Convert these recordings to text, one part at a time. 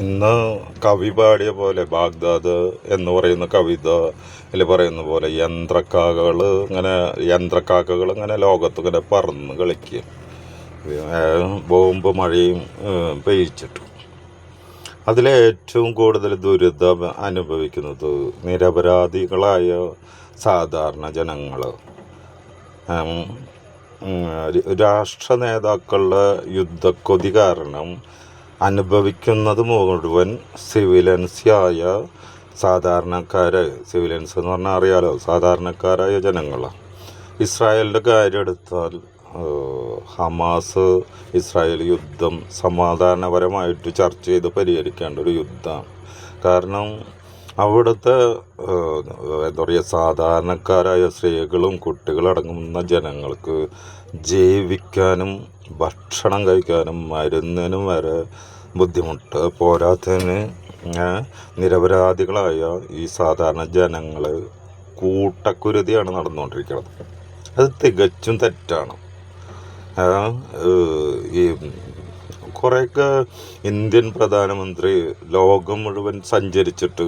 ഇന്ന് കവി പാടിയ പോലെ ബാഗ്ദാദ് എന്ന് പറയുന്ന കവിത അതിൽ പറയുന്ന പോലെ യന്ത്രക്കാക്കകൾ ഇങ്ങനെ യന്ത്രക്കാക്കകൾ ഇങ്ങനെ ലോകത്ത് ഇങ്ങനെ പറന്ന് കളിക്കും. ബോംബ് മഴയും പെയ്ച്ചിട്ട് അതിലേറ്റവും കൂടുതൽ ദുരിതം അനുഭവിക്കുന്നത് നിരപരാധികളായ സാധാരണ ജനങ്ങൾ രാഷ്ട്ര നേതാക്കളുടെ യുദ്ധക്കൊതി കാരണം അനുഭവിക്കുന്നത് മുഴുവൻ സിവിലൻസിയായ സാധാരണക്കാരായ സിവിലൻസ് എന്ന് പറഞ്ഞാൽ അറിയാലോ സാധാരണക്കാരായ ജനങ്ങളാണ് ഇസ്രായേലിന്റെ കാര്യം എടുത്താൽ ഹമാസ് ഇസ്രായേൽ യുദ്ധം സമാധാനപരമായിട്ട് ചർച്ച ചെയ്ത് പരിഹരിക്കേണ്ട ഒരു യുദ്ധമാണ്. കാരണം അവിടുത്തെ എന്താ പറയുക സാധാരണക്കാരായ സ്ത്രീകളും കുട്ടികളടങ്ങുന്ന ജനങ്ങൾക്ക് ജീവിക്കാനും ഭക്ഷണം കഴിക്കാനും മരുന്നിനും വരെ ബുദ്ധിമുട്ട്. പോരാത്തതിന് നിരപരാധികളായ ഈ സാധാരണ ജനങ്ങൾ കൂട്ടക്കുരുതിയാണ് നടന്നുകൊണ്ടിരിക്കുന്നത്. അത് തികച്ചും തെറ്റാണ്. ഈ കുറേയൊക്കെ ഇന്ത്യൻ പ്രധാനമന്ത്രി ലോകം മുഴുവൻ സഞ്ചരിച്ചിട്ട്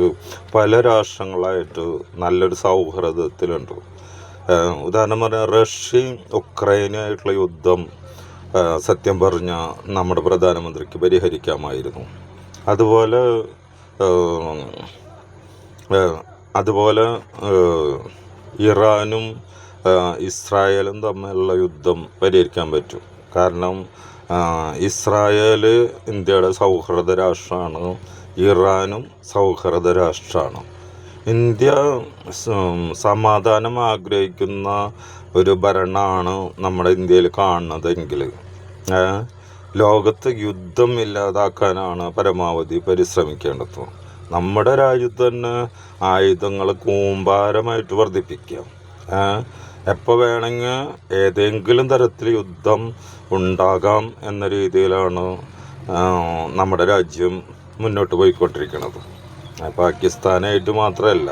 പല രാഷ്ട്രങ്ങളായിട്ട് നല്ലൊരു സൗഹൃദത്തിലുണ്ട്. ഉദാഹരണം പറഞ്ഞാൽ റഷ്യയും ഉക്രൈനുമായിട്ടുള്ള യുദ്ധം സത്യം പറഞ്ഞ നമ്മുടെ പ്രധാനമന്ത്രിക്ക് പരിഹരിക്കാമായിരുന്നു. അതുപോലെ അതുപോലെ ഇറാനും ഇസ്രായേലും തമ്മിലുള്ള യുദ്ധം പരിഹരിക്കാൻ പറ്റും. കാരണം ഇസ്രായേൽ ഇന്ത്യയുടെ സൗഹൃദ രാഷ്ട്രമാണ് ഇറാനും സൗഹൃദ രാഷ്ട്രമാണ്. ഇന്ത്യ സമാധാനം ആഗ്രഹിക്കുന്ന ഒരു ഭരണമാണ് നമ്മുടെ ഇന്ത്യയിൽ കാണുന്നതെങ്കിൽ ലോകത്ത് യുദ്ധം ഇല്ലാതാക്കാനാണ് പരമാവധി പരിശ്രമിക്കേണ്ടത്. നമ്മുടെ രാജ്യത്ത് തന്നെ ആയുധങ്ങൾ കൂമ്പാരമായിട്ട് വർദ്ധിപ്പിക്കാം. എപ്പോൾ വേണമെങ്കിൽ ഏതെങ്കിലും തരത്തിൽ യുദ്ധം ഉണ്ടാകാം എന്ന രീതിയിലാണ് നമ്മുടെ രാജ്യം മുന്നോട്ട് പോയിക്കൊണ്ടിരിക്കുന്നത് പാകിസ്ഥാനായിട്ട് മാത്രമല്ല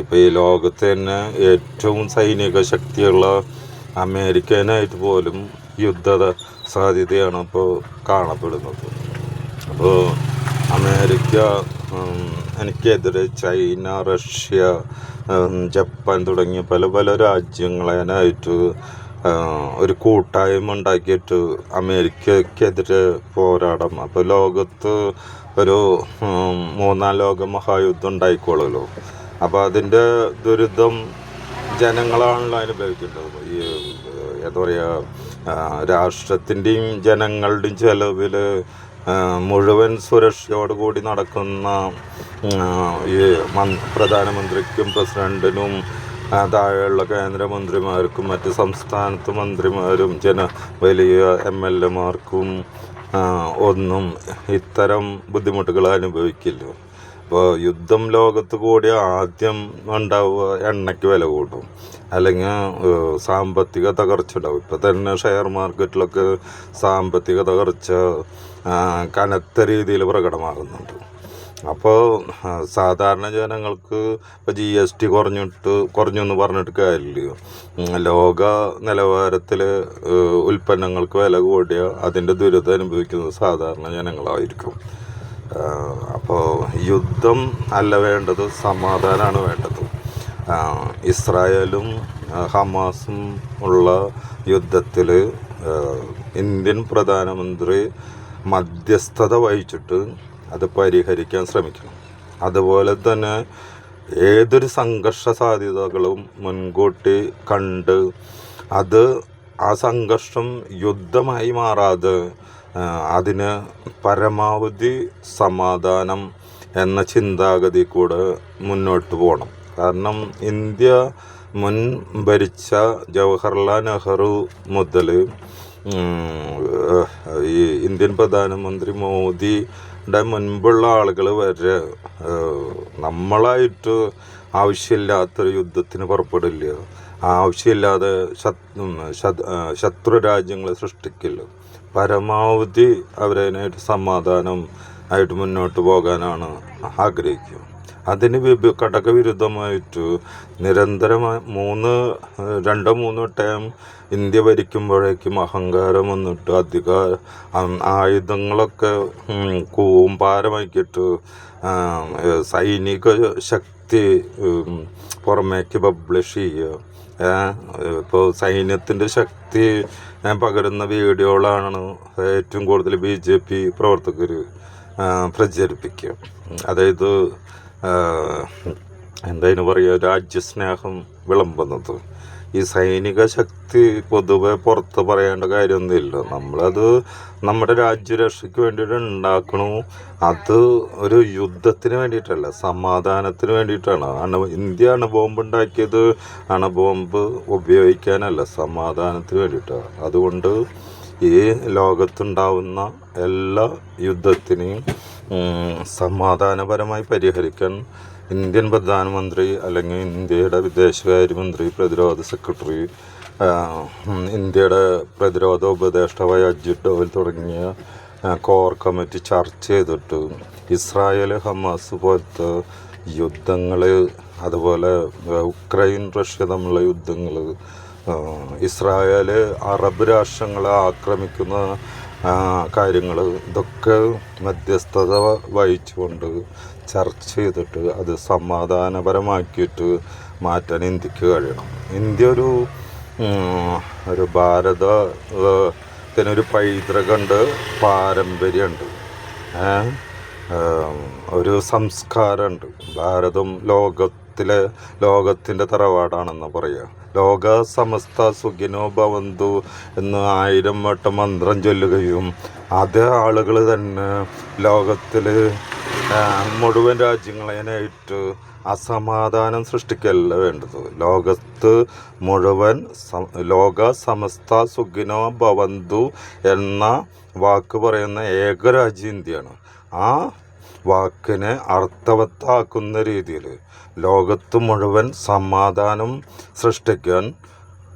ഇപ്പോൾ ഈ ലോകത്ത് തന്നെ ഏറ്റവും സൈനിക ശക്തിയുള്ള അമേരിക്കനായിട്ട് പോലും യുദ്ധ സാധ്യതയാണ് ഇപ്പോൾ കാണപ്പെടുന്നത്. അപ്പോൾ അമേരിക്ക എനിക്കെതിരെ ചൈന റഷ്യ ജപ്പാൻ തുടങ്ങിയ പല പല രാജ്യങ്ങളായിട്ട് ഒരു കൂട്ടായ്മ ഉണ്ടാക്കിയിട്ട് അമേരിക്കക്കെതിരെ പോരാടാം. അപ്പോൾ ലോകത്ത് ഒരു മൂന്നാം ലോക മഹായുദ്ധം ഉണ്ടായിക്കോളുമല്ലോ. അപ്പോൾ അതിന്റെ ദുരിതം ജനങ്ങളാണല്ലോ അനുഭവിക്കേണ്ടത്. ഈ എന്താ പറയുക രാഷ്ട്രത്തിന്റെയും ജനങ്ങളുടെയും ചെലവിൽ മുഴുവൻ സുരക്ഷയോടുകൂടി നടക്കുന്ന ഈ പ്രധാനമന്ത്രിക്കും പ്രസിഡന്റിനും താഴെയുള്ള കേന്ദ്രമന്ത്രിമാർക്കും മറ്റ് സംസ്ഥാനത്ത് മന്ത്രിമാരും ജന വലിയ എം എൽ എമാർക്കും ഒന്നും ഇത്തരം ബുദ്ധിമുട്ടുകൾ അനുഭവിക്കില്ല. ഇപ്പോൾ യുദ്ധം ലോകത്ത് കൂടി ആദ്യം ഉണ്ടാവുക എണ്ണയ്ക്ക് വില കൂട്ടും അല്ലെങ്കിൽ സാമ്പത്തിക തകർച്ച ഉണ്ടാവും. ഇപ്പം തന്നെ ഷെയർ മാർക്കറ്റിലൊക്കെ സാമ്പത്തിക തകർച്ച കനത്ത രീതിയിൽ പ്രകടമാകുന്നുണ്ട്. അപ്പോൾ സാധാരണ ജനങ്ങൾക്ക് ഇപ്പോൾ ജി എസ് ടി കുറഞ്ഞിട്ട് കുറഞ്ഞു എന്ന് പറഞ്ഞിട്ട് കാര്യമില്ല ലോക നിലവാരത്തിൽ ഉൽപ്പന്നങ്ങൾക്ക് വില കൂടിയ അതിന്റെ ദുരിതം അനുഭവിക്കുന്നത് സാധാരണ ജനങ്ങളായിരിക്കും. അപ്പോൾ യുദ്ധം അല്ല വേണ്ടത് സമാധാനമാണ് വേണ്ടത്. ഇസ്രായേലും ഹമാസും ഉള്ള യുദ്ധത്തിൽ ഇന്ത്യൻ പ്രധാനമന്ത്രി മധ്യസ്ഥത വഹിച്ചിട്ട് അത് പരിഹരിക്കാൻ ശ്രമിക്കണം. അതുപോലെ തന്നെ ഏതൊരു സംഘർഷ സാധ്യതകളും മുൻകൂട്ടി കണ്ട് അത് ആ സംഘർഷം യുദ്ധമായി മാറാതെ അതിന് പരമാവധി സമാധാനം എന്ന ചിന്താഗതി കൂടെ മുന്നോട്ട് പോകണം. കാരണം ഇന്ത്യ മുൻ ഭരിച്ച ജവഹർലാൽ നെഹ്റു മുതൽ ഈ ഇന്ത്യൻ പ്രധാനമന്ത്രി മോദിയുടെ മുൻപുള്ള ആളുകൾ വരെ നമ്മളായിട്ട് ആവശ്യമില്ലാത്തൊരു യുദ്ധത്തിന് പുറപ്പെടില്ല. ആവശ്യമില്ലാതെ ശത്രു രാജ്യങ്ങളെ സൃഷ്ടിക്കില്ല. പരമാവധി അവരതിനായിട്ട് സമാധാനം ആയിട്ട് മുന്നോട്ട് പോകാനാണ് ആഗ്രഹിക്കുക. അതിന് ഘടകവിരുദ്ധമായിട്ട് നിരന്തരമായി മൂന്ന് രണ്ടോ മൂന്നോ ടൈം ഇന്ത്യ ഭരിക്കുമ്പോഴേക്കും അഹങ്കാരം വന്നിട്ട് അധികാര ആയുധങ്ങളൊക്കെ കൂമ്പാരമാക്കിയിട്ട് സൈനിക ശക്തി ഉം, പുറമേക്ക് പബ്ലിഷ് ചെയ്യുക ഇപ്പോൾ സൈന്യത്തിന്റെ ശക്തി ഞാൻ പകരുന്ന വീഡിയോകളാണ് ഏറ്റവും കൂടുതൽ ബി ജെ പി പ്രവർത്തകർ പ്രചരിപ്പിക്കുക. അതായത് എന്തായാലും പറയുക രാജ്യസ്നേഹം വിളമ്പുന്നത്. ഈ സൈനിക ശക്തി പൊതുവെ പുറത്ത് പറയേണ്ട കാര്യമൊന്നുമില്ല. നമ്മളത് നമ്മുടെ രാജ്യരക്ഷയ്ക്ക് വേണ്ടിയിട്ട് ഉണ്ടാക്കണു. അത് ഒരു യുദ്ധത്തിന് വേണ്ടിയിട്ടല്ല സമാധാനത്തിന് വേണ്ടിയിട്ടാണ്. അണു ഇന്ത്യ അണുബോംബ് ഉണ്ടാക്കിയത് അണുബോംബ് ഉപയോഗിക്കാനല്ല സമാധാനത്തിന് വേണ്ടിയിട്ടാണ്. അതുകൊണ്ട് ഈ ലോകത്തുണ്ടാവുന്ന എല്ലാ യുദ്ധത്തിനെയും സമാധാനപരമായി പരിഹരിക്കാൻ ഇന്ത്യൻ പ്രധാനമന്ത്രി അല്ലെങ്കിൽ ഇന്ത്യയുടെ വിദേശകാര്യമന്ത്രി പ്രതിരോധ സെക്രട്ടറി ഇന്ത്യയുടെ പ്രതിരോധ ഉപദേഷ്ടാവായ അജിത് ഡോവൽ തുടങ്ങിയ കോർ കമ്മിറ്റി ചർച്ച ചെയ്തിട്ട് ഇസ്രായേൽ ഹമാസ് പോലത്തെ യുദ്ധങ്ങൾ അതുപോലെ ഉക്രൈൻ റഷ്യ തമ്മിലുള്ള യുദ്ധങ്ങൾ ഇസ്രായേൽ അറബ് രാഷ്ട്രങ്ങളെ ആക്രമിക്കുന്ന കാര്യങ്ങൾ ഇതൊക്കെ മധ്യസ്ഥത വഹിച്ചുകൊണ്ട് ചർച്ച ചെയ്തിട്ട് അത് സമാധാനപരമാക്കിയിട്ട് മാറ്റാൻ ഇന്ത്യയ്ക്ക് കഴിയണം. ഇന്ത്യ ഒരു ഒരു ഭാരത ഏഹ്, ത്തിനൊരു പൈതൃകമുണ്ട് പാരമ്പര്യമുണ്ട് ഒരു സംസ്കാരമുണ്ട് ഭാരതം ലോകത്തിലെ ലോകത്തിന്റെ തറവാടാണെന്ന് പറയുക ലോക സമസ്ത സുഖിനോ ഭവന്തു എന്ന് ആയിരം വട്ടം മന്ത്രം ചൊല്ലുകയും അത് ആളുകൾ തന്നെ ലോകത്തിൽ മുഴുവൻ രാജ്യങ്ങളേനായിട്ട് അസമാധാനം സൃഷ്ടിക്കല്ല വേണ്ടത്. ലോകത്ത് മുഴുവൻ ലോക സമസ്ത സുഖിനോ ഭവന്തു എന്ന വാക്ക് പറയുന്ന ഏക രാജ്യം ഇന്ത്യയാണ്. ആ വാക്കിനെ അർത്ഥവത്താക്കുന്ന രീതിയിൽ ലോകത്ത് മുഴുവൻ സമാധാനം സൃഷ്ടിക്കാൻ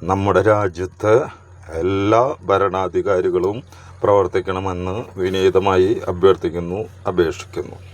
നമ്മുടെ രാജ്യത്തെ എല്ലാ ഭരണാധികാരികളും പ്രവർത്തിക്കണമെന്ന് വിനീതമായി അഭ്യർത്ഥിക്കുന്നു അപേക്ഷിക്കുന്നു.